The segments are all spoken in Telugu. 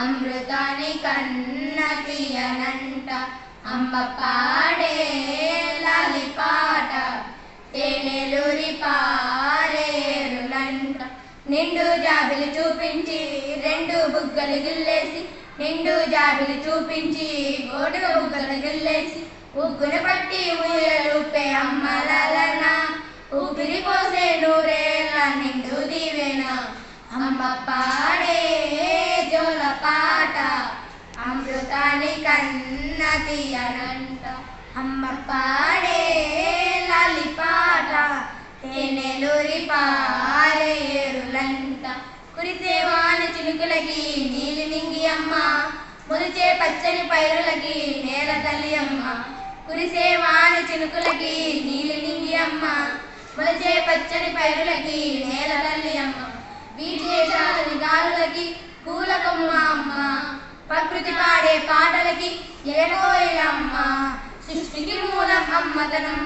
అమృతాని కన్న తీయనంట. అమ్మ పాడే లాలి పాట తేనెలూరి పారేరులంట నిండు జాబిలు చూపించి రెండు బుగ్గలు గిల్లేసి నిండు జాబిలు చూపించి గోడు బుగ్గలు గిల్లేసి ఉగ్గును పట్టి ఊయలుపే అమ్మలలనా. ఊపిరి పోసే నూరేళ్ళ నిండు దీవెన. అమ్మ పా అమృతాని కన్న తీయనంట అమ్మ పాడే లాలి పాట తేనెలూరి పారే ఏరులంట. కురిసే చినుకులకి నీలి నింగి అమ్మ మురిచే పచ్చని పైరులకి నేల తల్లి అమ్మ. కురిసేవాని చినుకులకి నీలి నింగి అమ్మ మురిచే పచ్చని పైరులకి నేల తల్లి అమ్మ. వీటి చాలని గాలులకి పూల కొమ్మ అమ్మ ప్రకృతి పాడే పాటలకి ఎరగోయలమ్మ సృష్టికి మూలం అమ్మతనం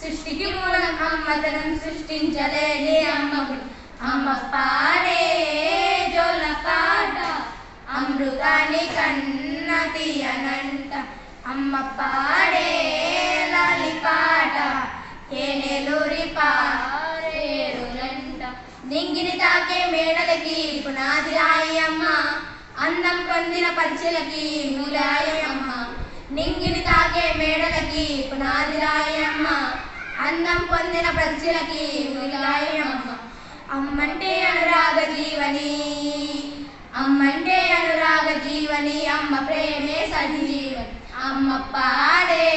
సృష్టికి మూలం అమ్మతనం సృష్టించలేని అమ్మకు. అమ్మ పాడే జోల పాట అమృతాన్ని కన్న తీయనంట అమ్మ పాడే లాలి పాట ఏనేలూరి పారేరులంట నింగిని తాకే మేడలకి పునాది రాయమ్మ అందం పొందిన పచ్చలకి ములాయి నింగిని తాకే మేడలకి పునాదిరాయమ్మ. అన్నం అందం పొందిన పచ్చలకి ములాయి అమ్మంటే అనురాగ జీవని అమ్మంటే అనురాగ జీవని అమ్మ ప్రేమే సజీవని అమ్మ పాడే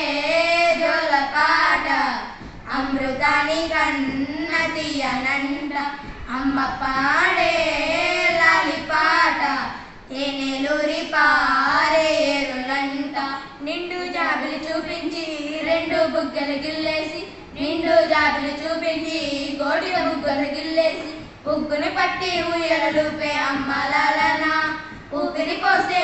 జోల పాట అమృతాని కన్న తీయనంట అమ్మ పాడే తేనెలూరి పారేరులంట నిండు జాబిలు చూపించి రెండు బుగ్గలు గిల్లేసి. నిండు జాబిలు చూపించి గోడిల బుగ్గలు గిల్లేసి. ఉగ్గుని పట్టి ఊయలలుపే అమ్మలన ఉగ్గుని పోసే